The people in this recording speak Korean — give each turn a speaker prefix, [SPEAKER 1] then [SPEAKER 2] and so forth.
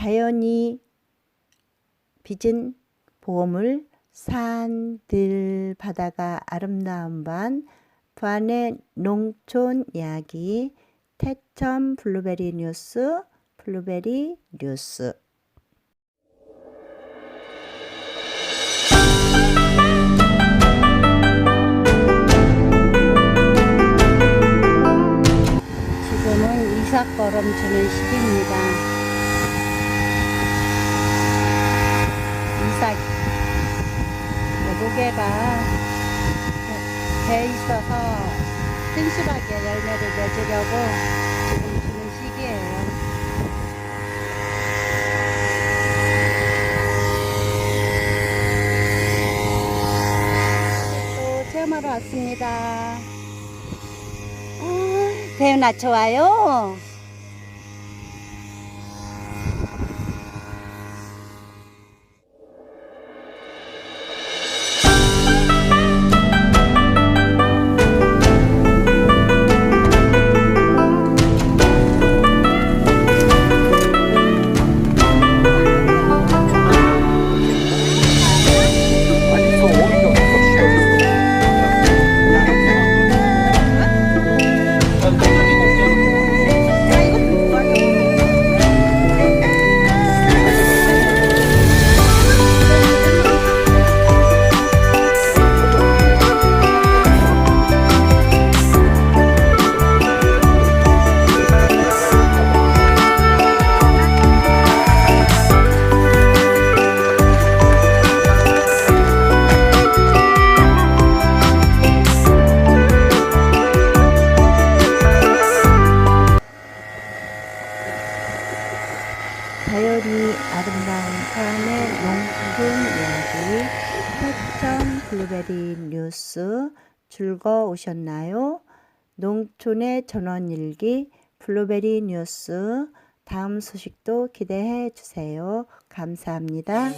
[SPEAKER 1] 자연이 빚은 보물 산들 바다가 아름다운 반 부안의 농촌 이야기 태천 블루베리 뉴스 블루베리 뉴스 지금은 이삭걸음 주는 시기입니다. 이삭 무게가 배 있어서 튼실하게 열매를 맺으려고 지금 주는 시기예요. 또 체험하러 왔습니다. 배우나 좋아요. 자연이 아름다운 사람의 농촌 이야기 태천 블루베리 뉴스 즐거우셨나요? 농촌의 전원일기 블루베리 뉴스 다음 소식도 기대해 주세요. 감사합니다.